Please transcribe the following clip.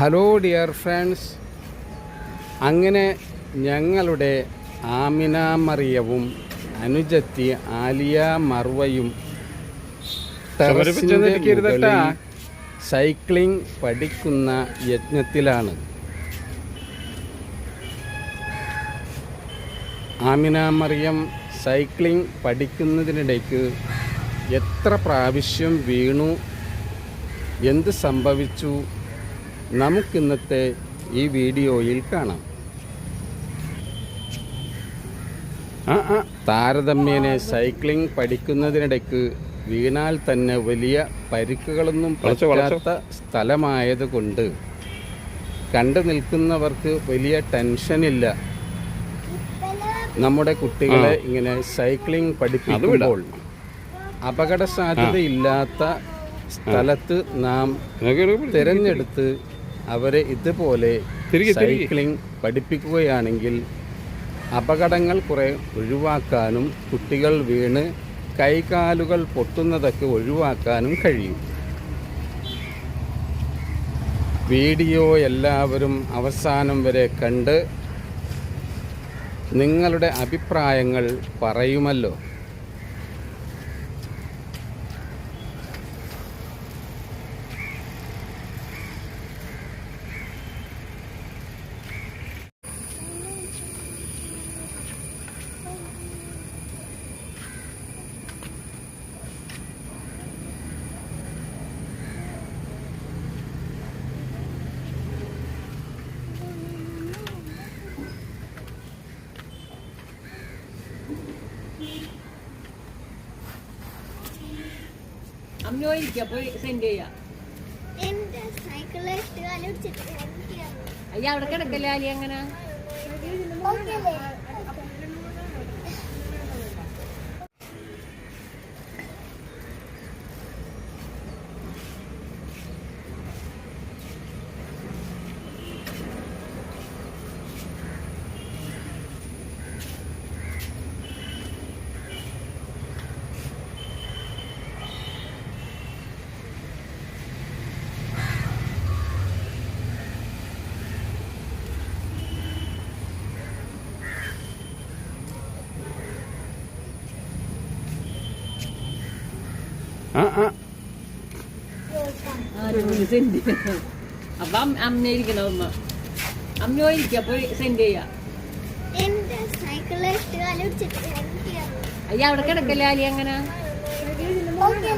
Hello dear friends അങ്ങനെ ഞങ്ങളുടെ ആമിന മറിയവും അനുജത്തി ആലിയ മർവയും സൈക്ലിംഗ് പഠിക്കുന്ന യജ്ഞത്തിലാണ്. ആമിന മറിയം സൈക്ലിംഗ് പഠിക്കുന്നതിനിടയ്ക്ക് എത്ര പ്രാവശ്യം വീണു? എന്ത് സംഭവിച്ചു? നമുക്കിന്നത്തെ ഈ വീഡിയോയിൽ കാണാം ആ ആ താരതമ്യേന സൈക്ലിംഗ് പഠിക്കുന്നതിനിടയ്ക്ക് വീണാൽ തന്നെ വലിയ പരിക്കുകളൊന്നും. പറ്റാത്ത സ്ഥലമായതുകൊണ്ട് കണ്ടു നിൽക്കുന്നവർക്ക് വലിയ ടെൻഷനില്ല നമ്മുടെ കുട്ടികളെ ഇങ്ങനെ സൈക്ലിംഗ് പഠിപ്പിക്കുമ്പോൾ അപകട സാധ്യതയില്ലാത്ത സ്ഥലത്ത് നാം. തിരഞ്ഞെടുത്ത് അവരെ ഇതുപോലെ. സൈക്ലിംഗ് പഠിപ്പിക്കുകയാണെങ്കിൽ അപകടങ്ങൾ കുറെ ഒഴിവാക്കാനും കുട്ടികൾ വീണ് കൈകാലുകൾ പൊട്ടുന്നതൊക്കെ ഒഴിവാക്കാനും കഴിയും വീഡിയോ എല്ലാവരും അവസാനം വരെ കണ്ട് നിങ്ങളുടെ അഭിപ്രായങ്ങൾ പറയുമല്ലോ അമ്മയോരിക്കും പോയി സെൻഡ് ചെയ്യാം. അയ്യ അവിടെ കിടക്കല്ലേ അലി അങ്ങനെ? ആ ആ. സെൻഡ് അപ്പൊ അമ്മ ഇരിക്കണം അമ്മ? അമ്മയോരിക്കും അപ്പൊ സെൻഡ് ചെയ്യാം. അയ്യ അവിടെ കിടക്കല്ലേ അലി അങ്ങനെ? ഓക്കെ